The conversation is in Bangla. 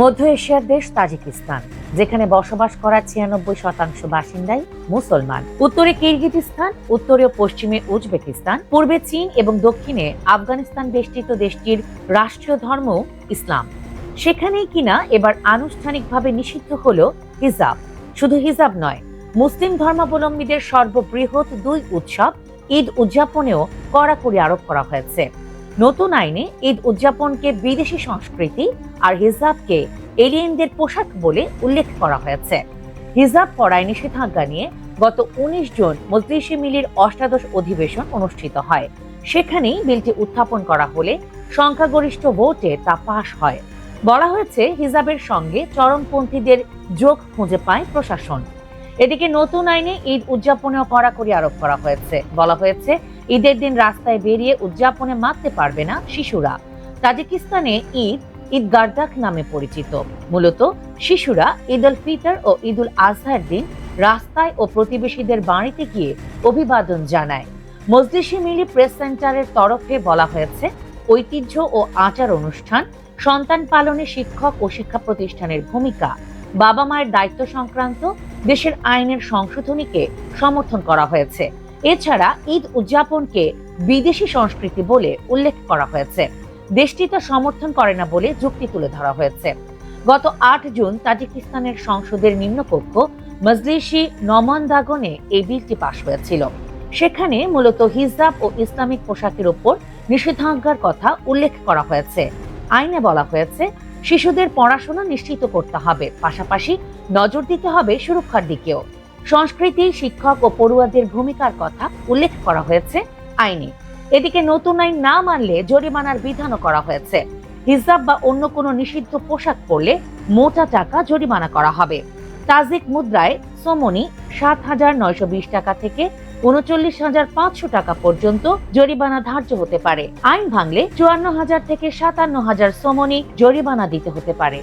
মধ্য এশিয়ার দেশ তাজিকিস্তান, যেখানে বসবাস করা ছিয়ানব্বই শতাংশ বাসিন্দাই মুসলমান। উত্তরে কিরগিজস্তান, উত্তরে ও পশ্চিমে উজবেকিস্তান, পূর্বে চীন এবং দক্ষিণে আফগানিস্তান বেষ্টিত দেশটির রাষ্ট্রীয় ধর্ম ইসলাম। সেখানেই কিনা এবার আনুষ্ঠানিকভাবে নিষিদ্ধ হলো হিজাব। শুধু হিজাব নয়, মুসলিম ধর্মাবলম্বীদের সর্ববৃহৎ দুই উৎসব ঈদ উদযাপনেও কড়াকড়ি আরোপ করা হয়েছে। নতুন আইনে ঈদ উদযাপনকে বিদেশি সংস্কৃতি আর হিজাবকে এলিয়েনদের পোশাক বলে উল্লেখ করা হয়েছে। হিজাব পরায় নিষেধাজ্ঞা নিয়ে গত উনিশ জুন মজলিসে মিলির অষ্টাদশ অধিবেশন অনুষ্ঠিত হয়। সেখানেই বিলটি উত্থাপন করা হলে সংখ্যাগরিষ্ঠ ভোটে তা পাশ হয়। বলা হয়েছে, হিজাবের সঙ্গে চরমপন্থীদের যোগ খুঁজে পায় প্রশাসন। এদিকে নতুন আইনে ঈদ উদযাপনেও কড়াকড়ি আরোপ করা হয়েছে। বলা হয়েছে ঈদের দিন রাস্তায় বেরিয়ে উদযাপনে মারতে পারবে না শিশুরা। তাজিকিস্তানে ঈদ ঈদ গার্দাক নামে পরিচিত। মূলত শিশুরা ঈদ উল ফিতর ও ঈদ উল আজহার দিন রাস্তায় ও প্রতিবেশীদের বাড়িতে গিয়ে অভিবাদন জানায়। মজলিসি মিলি প্রেস সেন্টারের তরফে বলা হয়েছে, ঐতিহ্য ও আচার অনুষ্ঠান, সন্তান পালনে শিক্ষক ও শিক্ষা প্রতিষ্ঠানের ভূমিকা, বাবা মায়ের দায়িত্ব সংক্রান্ত, দেশের আইনের সংশোধনীকে সমর্থন করা হয়েছে। এছাড়া ঈদ উদযাপনকে বিদেশি সংস্কৃতি বলে উল্লেখ করা হয়েছে। দেশটি তা সমর্থন করে না বলে যুক্তি তুলে ধরা হয়েছে। গত আট জুন তাজিকিস্তানের সংসদের নিম্নকক্ষ মজলিসি নমন্দাগনে এই বিলটি পাশ হয়েছিল। সেখানে মূলত হিজাব ও ইসলামিক পোশাকের উপর নিষেধাজ্ঞার কথা উল্লেখ করা হয়েছে। আইনে বলা হয়েছে, শিশুদের পড়াশোনা নিশ্চিত করতে হবে, পাশাপাশি নজর দিতে হবে সুরক্ষার দিকেও। সংস্কৃতি, শিক্ষক ও পড়ুয়াদের ভূমিকার কথা উল্লেখ করা হয়েছে আইনে। এদিকে নতুন আইন না মানলে জরিমানার বিধানও করা হয়েছে। হিজাব বা অন্য কোনো নিষিদ্ধ পোশাক পরলে মোটা টাকা জরিমানা করা হবে। তাজিক মুদ্রায় সোমনি সাত হাজার নয়শো বিশ টাকা থেকে উনচল্লিশ হাজার পাঁচশো টাকা পর্যন্ত জরিমানা ধার্য হতে পারে। আইন ভাঙলে চুয়ান্ন হাজার থেকে সাতান্ন হাজার সোমনি জরিমানা দিতে হতে পারে।